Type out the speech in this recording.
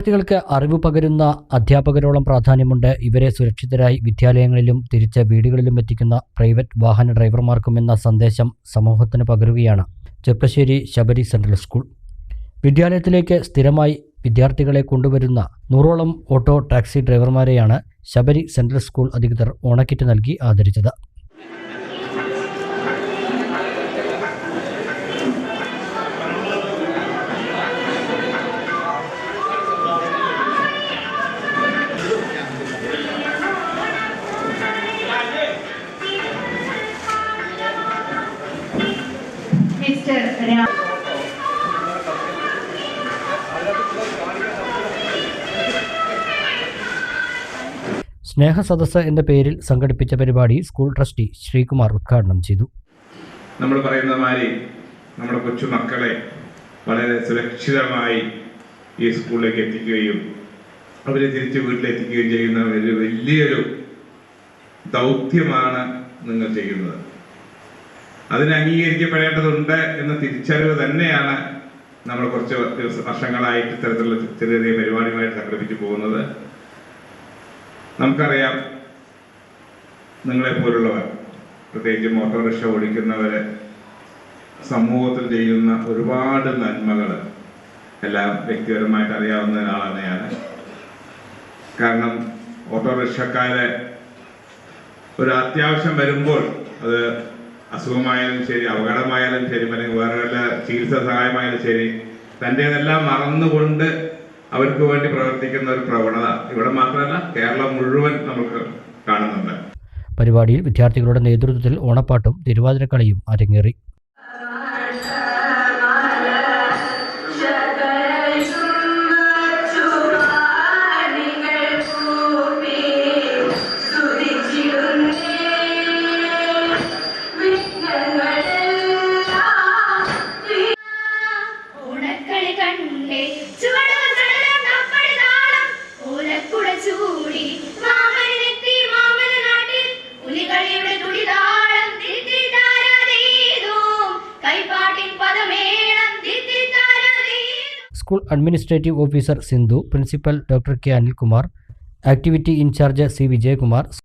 വിദ്യാർത്ഥികൾക്ക് അറിവ് പകരുന്ന അധ്യാപകരോളം പ്രാധാന്യമുണ്ട്. ഇവരെ സുരക്ഷിതരായി വിദ്യാലയങ്ങളിലും തിരിച്ച് വീടുകളിലും എത്തിക്കുന്ന പ്രൈവറ്റ് വാഹന ഡ്രൈവർമാർക്കും എന്ന സന്ദേശം സമൂഹത്തിന് പകരുകയാണ്. Cheppassery Sabari central school. വിദ്യാലയത്തിലേക്ക് സ്ഥിരമായി വിദ്യാർത്ഥികളെ കൊണ്ടുവരുന്ന നൂറോളം ഓട്ടോ ടാക്സി ഡ്രൈവർമാരെയാണ് ശബരി സെൻട്രൽ സ്കൂൾ അധികൃതർ ഓണക്കിറ്റ് നൽകി ആദരിച്ചത്. മിസ്റ്റർ രാം സ്നേഹസദസ്സ് എന്ന പേരിൽ സംഘടിപ്പിച്ച പരിപാടി സ്കൂൾ ട്രസ്റ്റി ശ്രീകുമാർ ഉദ്ഘാടനം ചെയ്തു. നമ്മൾ പറയുന്ന മാതിരി നമ്മുടെ കൊച്ചുമക്കളെ വളരെ സുരക്ഷിതമായി ഈ സ്കൂളിലേക്ക് എത്തിക്കുകയും അവരെ തിരിച്ച് വീട്ടിലെത്തിക്കുകയും ചെയ്യുന്ന ഒരു വലിയൊരു ദൗത്യമാണ് നിങ്ങൾ ചെയ്യുന്നത്. അതിന് അംഗീകരിക്കപ്പെടേണ്ടതുണ്ട് എന്ന തിരിച്ചറിവ് തന്നെയാണ് നമ്മൾ കുറച്ച് ദിവസ വർഷങ്ങളായിട്ട് ഇത്തരത്തിലുള്ള ചെറിയ ചെറിയ പരിപാടികളായിട്ട് സംഘടിപ്പിച്ചു പോകുന്നത്. നമുക്കറിയാം നിങ്ങളെപ്പോലുള്ളവർ പ്രത്യേകിച്ച് ഓട്ടോറിക്ഷ ഓടിക്കുന്നവർ സമൂഹത്തിൽ ചെയ്യുന്ന ഒരുപാട് നന്മകൾ എല്ലാം വ്യക്തിപരമായിട്ട് അറിയാവുന്ന ഒരാളാണ് ഞാൻ. കാരണം ഓട്ടോറിക്ഷക്കാരെ ഒരു അത്യാവശ്യം വരുമ്പോൾ അത് അസുഖമായാലും ശരി അപകടമായാലും ശരി അല്ലെങ്കിൽ വേറെ വല്ല ചികിത്സാ സഹായമായാലും ശരി തന്റെതെല്ലാം മറന്നുകൊണ്ട് അവർക്ക് വേണ്ടി പ്രവർത്തിക്കുന്ന ഒരു പ്രവണത ഇവിടെ മാത്രമല്ല കേരളം മുഴുവൻ നമുക്ക് കാണുന്നുണ്ട്. പരിപാടിയിൽ വിദ്യാർത്ഥികളുടെ നേതൃത്വത്തിൽ ഓണപ്പാട്ടും തിരുവാതിരക്കളിയും അരങ്ങേറി. School administrative officer Sindhu principal doctor K Anilkumar activity in charge C Vijayakumar